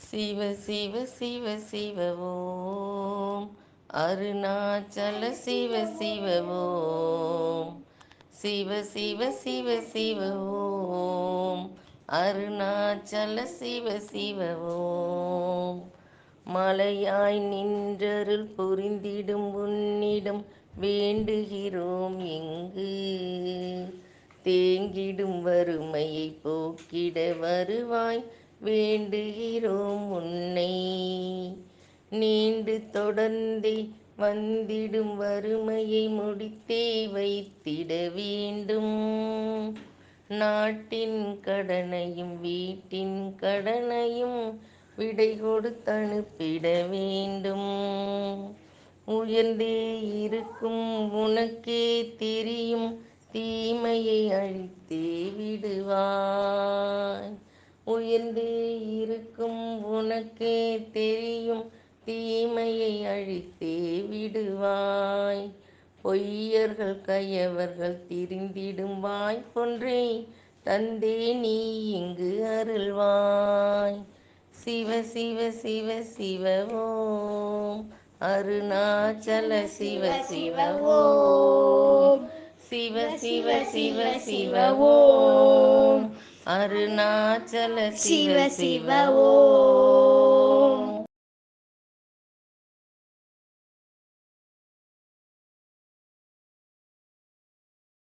சிவ சிவ சிவ சிவ ஓம் அருணாச்சல சிவ சிவ ஓம் சிவ சிவ சிவ சிவ ஓம் அருணாச்சல சிவ சிவ ஓம் மலையாய் நின்றருள் புரிந்திடும் உன்னிடம் வேண்டுகிறோம் எங்கு தேங்கிடும் வறுமையை போக்கிட வருவாய். வேண்டுகிறோம் உன்னை. நீண்டு தொடர்ந்தே வந்திடும் வறுமையை முடித்தே வைத்திட வேண்டும். நாட்டின் கடனையும் வீட்டின் கடனையும் விடை கொடுத்து அனுப்பிட வேண்டும். உயர்ந்தே இருக்கும் உனக்கே தெரியும் தீமையை அழித்தே விடுவாய். உயர்ந்து இருக்கும் உனக்கே தெரியும். தீமையை அழித்தே விடுவாய். பொய்யர்கள் கையவர்கள் திரிந்திடும் வாய்ப்பொன்றை தந்தே நீ இங்கு அருள்வாய். சிவ சிவ சிவ சிவ அருணாச்சல சிவ சிவ ஓம். சிவ சிவ சிவ சிவ ஓம். அருணாச்சல சிவ சிவ ஓம்